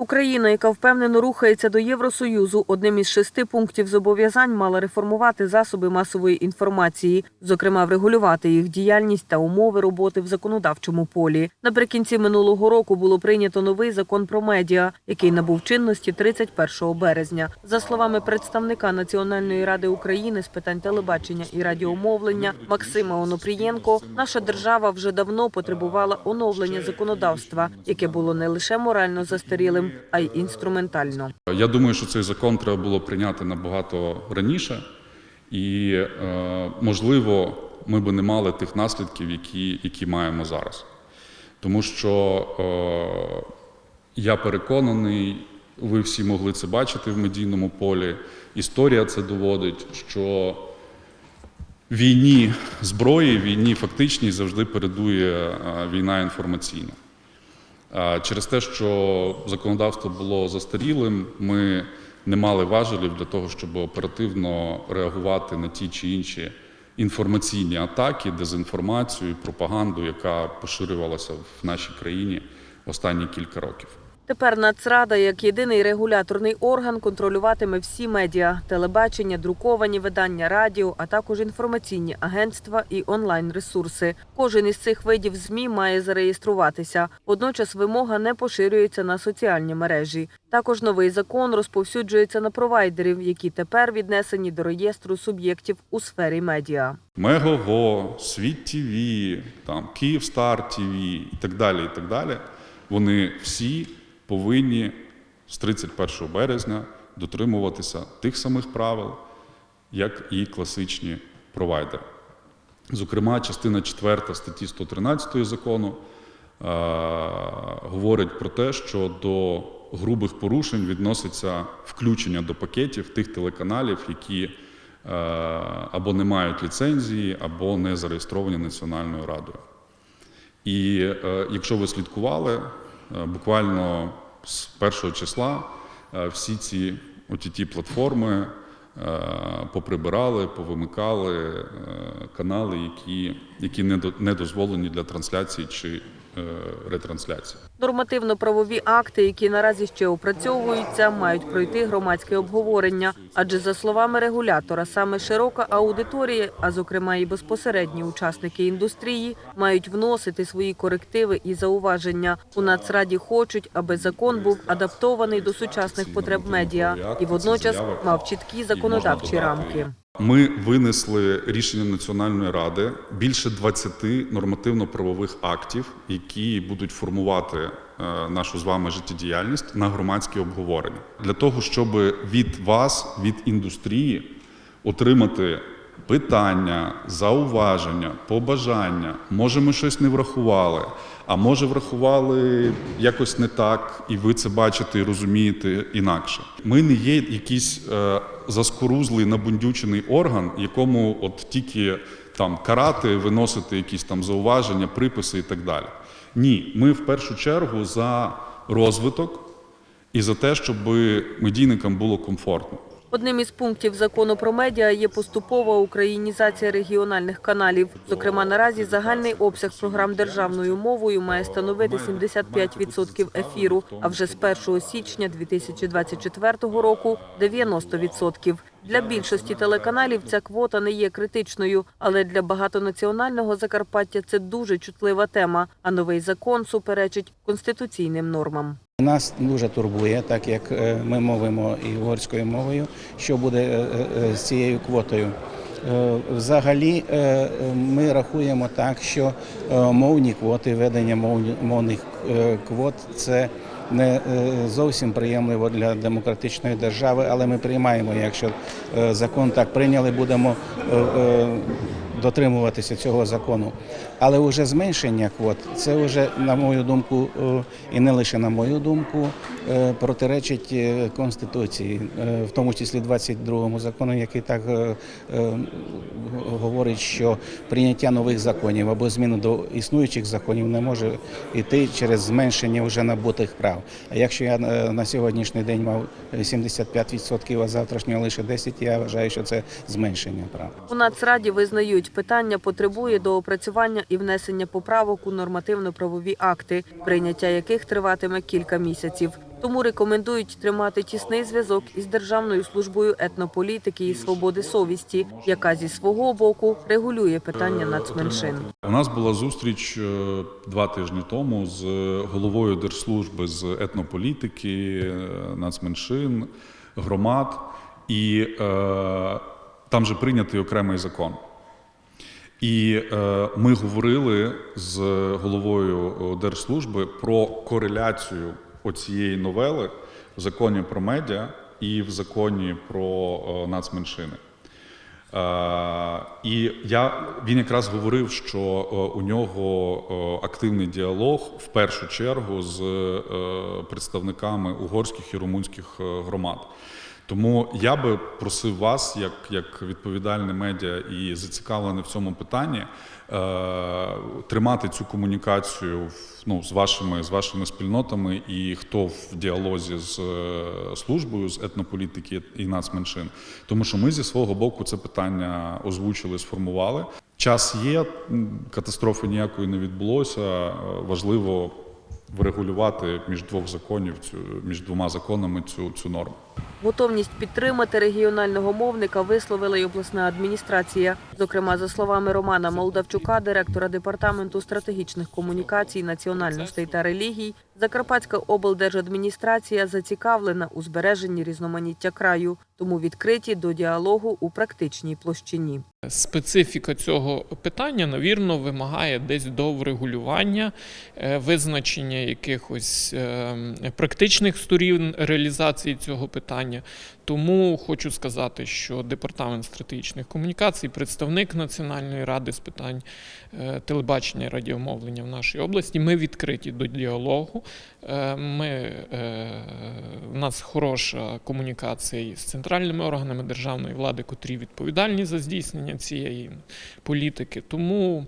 Україна, яка впевнено рухається до Євросоюзу, одним із шести пунктів зобов'язань мала реформувати засоби масової інформації, зокрема врегулювати їх діяльність та умови роботи в законодавчому полі. Наприкінці минулого року було прийнято новий закон про медіа, який набув чинності 31 березня. За словами представника Національної ради України з питань телебачення і радіомовлення Максима Онопрієнко, наша держава вже давно потребувала оновлення законодавства, яке було не лише морально застарілим, а й інструментально. Я думаю, що цей закон треба було прийняти набагато раніше, і е, можливо, ми би не мали тих наслідків, які, які маємо зараз. Тому що е, я переконаний, ви всі могли це бачити в медійному полі. Історія це доводить, що війні зброї, війні фактичній завжди передує е, війна інформаційна. Через те, що законодавство було застарілим, ми не мали важелів для того, щоб оперативно реагувати на ті чи інші інформаційні атаки, дезінформацію, пропаганду, яка поширювалася в нашій країні останні кілька років. Тепер Нацрада, як єдиний регуляторний орган, контролюватиме всі медіа, телебачення, друковані видання, радіо, а також інформаційні агентства і онлайн-ресурси. Кожен із цих видів ЗМІ має зареєструватися. Водночас вимога не поширюється на соціальні мережі. Також новий закон розповсюджується на провайдерів, які тепер віднесені до реєстру суб'єктів у сфері медіа. Мегого, Світ ТВ, там Київстар ТВ і так далі. І так далі. Вони всі повинні з 31 березня дотримуватися тих самих правил, як і класичні провайдери. Зокрема, частина 4 статті 113 закону е, говорить про те, що до грубих порушень відноситься включення до пакетів тих телеканалів, які е, або не мають ліцензії, або не зареєстровані Національною радою. І е, якщо ви слідкували, буквально з першого числа е, всі ці ott платформи е, поприбирали, повимикали е, канали, які, які не, до- не дозволені для трансляції чи е, ретрансляції. Нормативно-правові акти, які наразі ще опрацьовуються, мають пройти громадське обговорення. Адже за словами регулятора, саме широка аудиторія, а зокрема і безпосередні учасники індустрії, мають вносити свої корективи і зауваження. У Нацраді хочуть, аби закон був адаптований до сучасних потреб медіа і водночас мав чіткі законодавчі рамки. Ми винесли рішення Національної ради більше 20 нормативно-правових актів, які будуть формувати е, нашу з вами життєдіяльність на громадські обговорення. Для того, щоб від вас, від індустрії, отримати питання, зауваження, побажання. Може, ми щось не врахували, а може, врахували якось не так, і ви це бачите і розумієте інакше. Ми не є якийсь е, заскорузлий набундючений орган, якому от тільки там карати, виносити якісь там зауваження, приписи і так далі. Ні, ми в першу чергу за розвиток і за те, щоб медійникам було комфортно. Одним із пунктів закону про медіа є поступова українізація регіональних каналів. Зокрема, наразі загальний обсяг програм державною мовою має становити 75% ефіру, а вже з 1 січня 2024 року 90%. Для більшості телеканалів ця квота не є критичною, але для багатонаціонального Закарпаття це дуже чутлива тема. А новий закон суперечить конституційним нормам. Нас дуже турбує, так як е, ми мовимо і угорською мовою, що буде е, е, з цією квотою. Взагалі ми рахуємо так, що мовні квоти, ведення мовних квот це не зовсім приємливо для демократичної держави, але ми приймаємо, якщо закон так прийняли, будемо дотримуватися цього закону. Але вже зменшення квот це вже, на мою думку, е, і не лише на мою думку, е, протиречить е, Конституції, в тому числі 22 закону, який так говорить, що прийняття нових законів або зміни до існуючих законів не може йти через зменшення вже набутих прав. А якщо я на сьогоднішній день мав 75%, а завтрашнього лише 10%, я вважаю, що це зменшення прав. У Нацраді визнають, питання потребує доопрацювання і внесення поправок у нормативно-правові акти, прийняття яких триватиме кілька місяців. Тому рекомендують тримати тісний зв'язок із Державною службою етнополітики і свободи совісті, яка зі свого боку регулює питання нацменшин. У нас була зустріч е, два тижні тому з головою Держслужби з етнополітики, е, нацменшин, громад, і е, там же прийнятий окремий закон. І е, ми говорили з головою е, Держслужби про кореляцію оцієї новели в законі про медіа і в законі про е, нацменшини. Е, і я, він якраз говорив, що е, у нього активний діалог в першу чергу з представниками угорських і румунських громад. Тому я би просив вас, як, як відповідальне медіа і зацікавлене в цьому питанні, е, тримати цю комунікацію ну, з, вашими, з вашими спільнотами і хто в діалозі з е, службою з етнополітики і нацменшин. Тому що ми зі свого боку це питання озвучили, сформували. Час є, катастрофи ніякої не відбулося. Е, Важливо врегулювати між двох законів цю між двома законами цю, цю норму. Готовність підтримати регіонального мовника висловила й обласна адміністрація. Зокрема, за словами Романа Молдавчука, директора департаменту стратегічних комунікацій, національностей та релігій, Закарпатська облдержадміністрація зацікавлена у збереженні різноманіття краю, тому відкриті до діалогу у практичній площині. Специфіка цього питання, навірно, вимагає десь до врегулювання, е, визначення якихось е, практичних сторін реалізації цього питання. Тому хочу сказати, що департамент стратегічних комунікацій, представник Національної ради з питань е, телебачення і радіомовлення в нашій області, ми відкриті до діалогу. Е, Ми, е, в нас хороша комунікація із центральними органами державної влади, котрі відповідальні за здійснення цієї політики. Тому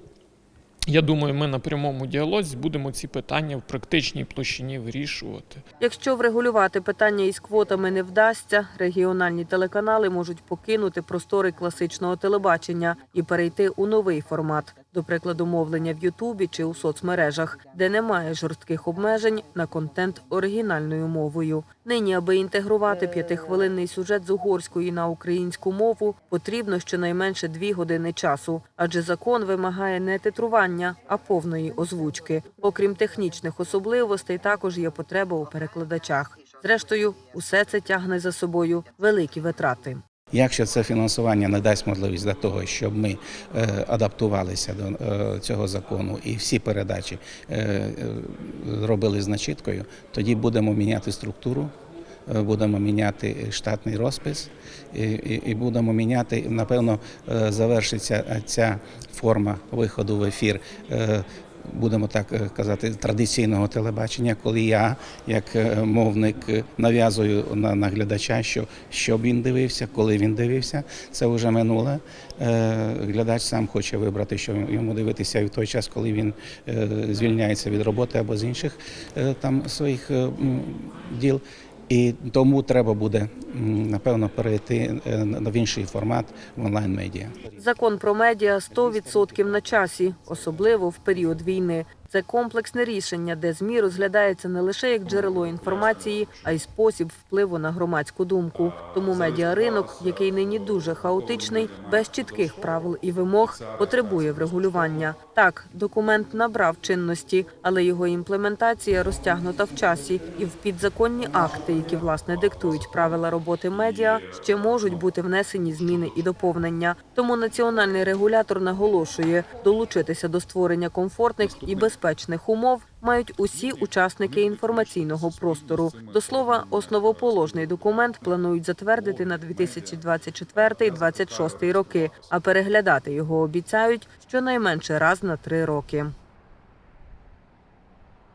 я думаю, ми на прямому діалозі будемо ці питання в практичній площині вирішувати. Якщо врегулювати питання із квотами не вдасться, регіональні телеканали можуть покинути простори класичного телебачення і перейти у новий формат, до прикладу, мовлення в Ютубі чи у соцмережах, де немає жорстких обмежень на контент оригінальною мовою. Нині, аби інтегрувати п'ятихвилинний сюжет з угорської на українську мову, потрібно щонайменше дві години часу, адже закон вимагає не титрування, а повної озвучки. Окрім технічних особливостей, також є потреба у перекладачах. Зрештою, усе це тягне за собою великі витрати. Якщо це фінансування не дасть можливість для того, щоб ми е, адаптувалися до е, цього закону і всі передачі е, робили з начіткою, тоді будемо міняти структуру. Будемо міняти штатний розпис і, і, будемо міняти. Напевно, завершиться ця форма виходу в ефір. Будемо так е, казати, традиційного телебачення, коли я, як е, мовник, е, нав'язую на, на глядача, що, щоб він дивився, коли він дивився, це вже минуле. Глядач сам хоче вибрати, що йому дивитися і в той час, коли він звільняється від роботи або з інших там своїх діл. І тому треба буде напевно перейти е, в інший формат в онлайн медіа. Закон про медіа 100% на часі, особливо в період війни. Це комплексне рішення, де ЗМІ розглядається не лише як джерело інформації, а й спосіб впливу на громадську думку. Тому медіаринок, який нині дуже хаотичний, без чітких правил і вимог, потребує врегулювання. Так, документ набрав чинності, але його імплементація розтягнута в часі, і в підзаконні акти, які власне диктують правила роботи медіа, ще можуть бути внесені зміни і доповнення. Тому національний регулятор наголошує, долучитися до створення комфортних і безпечних умов мають усі учасники інформаційного простору. До слова, основоположний документ планують затвердити на 2024-2026 роки, а переглядати його обіцяють щонайменше раз на три роки.